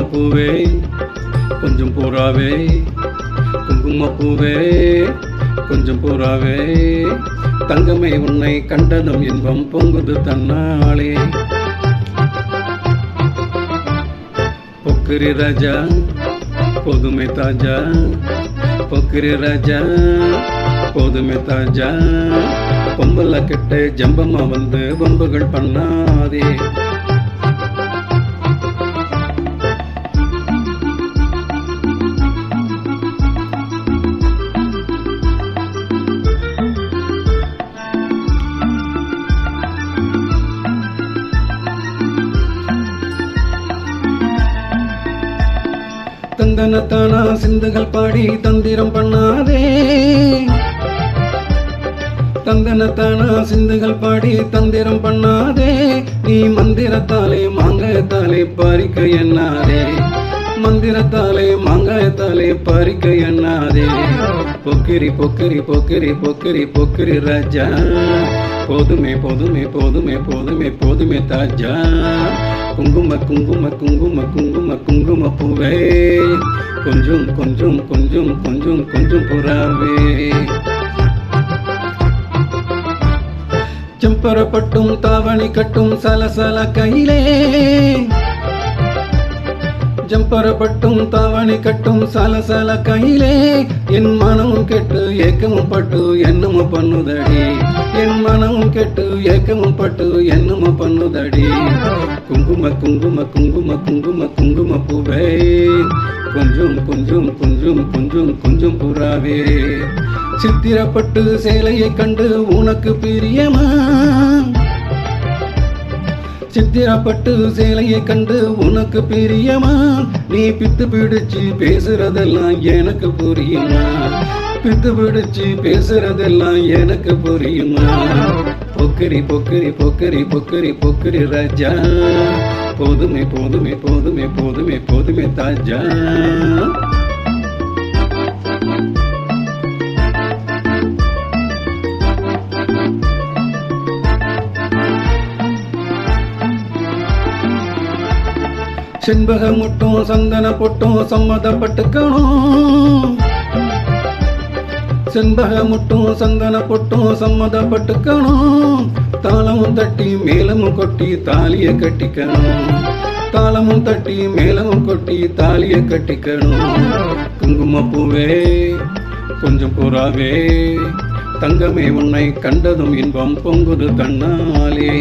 பூவே கொஞ்சம் பூராவே. குங்குமப்பூவே கொஞ்சம் பூராவே. தங்கமே உன்னை கண்டதும் இன்பம் பொங்குது தன்னாலே. பொக்கிரி ராஜா போதுமே தாஜா. பொக்கிரி ராஜா போதுமே தாஜா. பொம்பளை கிட்ட ஜம்பமா வந்து பொம்புகள் பண்ணாதே. சிந்தனத்தானா? சிந்துகள் பாடி தந்திரம் பண்ணாதே. தந்தனத்தானா? சிந்துகள் பாடி தந்திரம் பண்ணாதே. நீ மந்திரத்தாலே மாங்காயத்தாலே பறிக்க எண்ணாதே. மந்திரத்தாலே மாங்காயத்தாலே பறிக்க எண்ணாதே. பொக்கிரி பொக்கிரி பொக்கிரி பொக்கிரி பொக்கிரி ராஜா. போதுமே போதுமே போதுமே போதுமே போதுமே தாஜா. குங்கும குங்கும குங்கும குங்கும குங்கும பூவே கொஞ்சம் கொஞ்சம் கொஞ்சம் கொஞ்சம் கொஞ்சம் புறாவே செம்பரப்பட்டும் தாவணி கட்டும் சலசல கையிலே ஜம்பரப்பட்டும் தவணை கட்டும் சலசல கையிலே என் மனமும் கெட்டு ஏக்கமும் பட்டு என்னமும் பண்ணுதடி. என் மனமும் கெட்டு ஏக்கமும் பட்டு என்னமும் பண்ணுதடி. குங்கும குங்கும குங்கும குங்கும குங்கும பூவே. கொஞ்சம் கொஞ்சம் கொஞ்சம் கொஞ்சம் கொஞ்சம் புறாவே சித்திரப்பட்டு சேலையை கண்டு உனக்கு பிரியமா? சித்திரப்பட்டு சேலையை கண்டு உனக்கு பிரியமா? நீ பித்து பிடிச்சு பேசுறதெல்லாம் எனக்கு புரியுமா? பித்து பிடிச்சு பேசுறதெல்லாம் எனக்கு புரியுமா? பொக்கரி பொக்கரி பொக்கரி பொக்கரி பொக்கரி ராஜா. போதுமே போதுமே போதுமே போதுமே போதுமே தாஜா. செண்பக முட்டும் சந்தன பொட்டும் சம்மதப்பட்டுக்கணும். செண்பக முட்டும் சந்தன பொட்டும் சம்மதப்பட்டுக்கணும். தாளமும் தட்டி மேலமும் கொட்டி தாலிய கட்டிக்கணும். தாளமும் தட்டி மேலமும் கொட்டி தாலிய கட்டிக்கணும். குங்கும பூவே கொஞ்சம் புறாவே தங்கமே உன்னை கண்டதும் இன்பம் பொங்குது தன்னாலே.